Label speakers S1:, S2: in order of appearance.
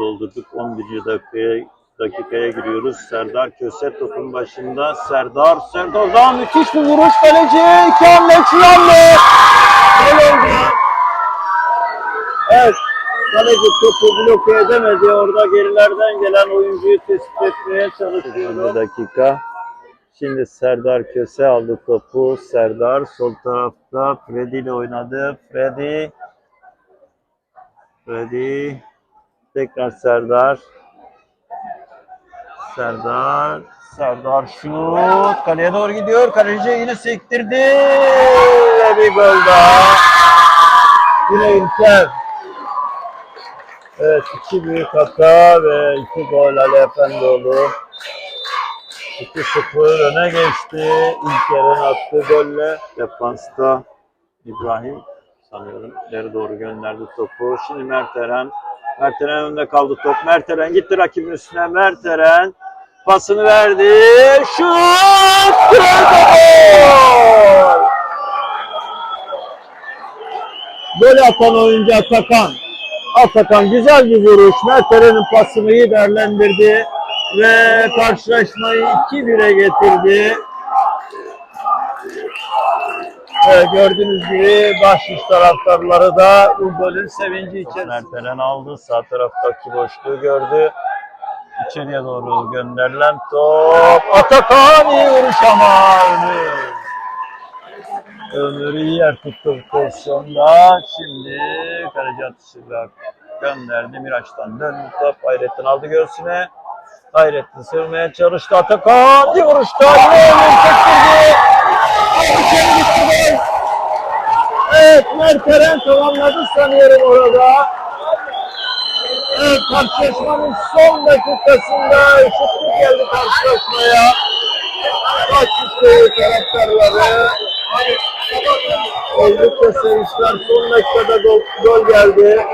S1: doldurduk. 11. dakikaya dakikaya giriyoruz. Serdar Köse topun başında. Serdar, Serdar'dan müthiş bir vuruş kaleci. İki hamle, üç hamle. Gol oldu. Evet. Kaleci topu bloke edemedi. Orada gerilerden gelen oyuncuyu tespit etmeye çalışıyor. dakika. Şimdi Serdar Köse aldı topu. Serdar sol tarafta Freddy ile oynadı. Freddy. Freddy. Tekrar Serdar. Serdar. Serdar şut. Kaleye doğru gidiyor. Kaleci yine sektirdi. Ve bir gol daha. Yine İlker. Evet iki büyük hata ve iki gol Ali Efendioğlu. 2-0 öne geçti. İlker'in attığı golle defansta İbrahim sanıyorum ileri doğru gönderdi topu. Şimdi Mert Eren. Mert Eren önünde kaldı top. Mert Eren gitti rakibin üstüne. Mert Eren pasını verdi. Şut! Gol! Atan oyuncu Atakan. Atakan güzel bir vuruş. Mert Eren'in pasını iyi değerlendirdi ve karşılaşmayı 2-1'e getirdi. Evet, gördüğünüz gibi Bahşiş taraftarları da bu golün sevinci için. Mert Eren aldı. Sağ taraftaki boşluğu gördü. İçeriye doğru gönderilen top. Atakan iyi vuruş ama Ömür. İyi yer tuttu bu pozisyonda. Şimdi kaleci atışıyla gönderdi. Miraç'tan döndü top. Hayrettin aldı göğsüne. Hayrettin sürmeye çalıştı. Atakan bir vuruşta Ömür sektirdi. Ama içeri gitti gol. Evet Mert Eren tamamladı sanıyorum orada. Evet karşılaşmanın son dakikasında eşitlik geldi karşılaşmaya. Başüstü taraftarları. Oldukça sevinçler. Son dakikada gol, gol geldi.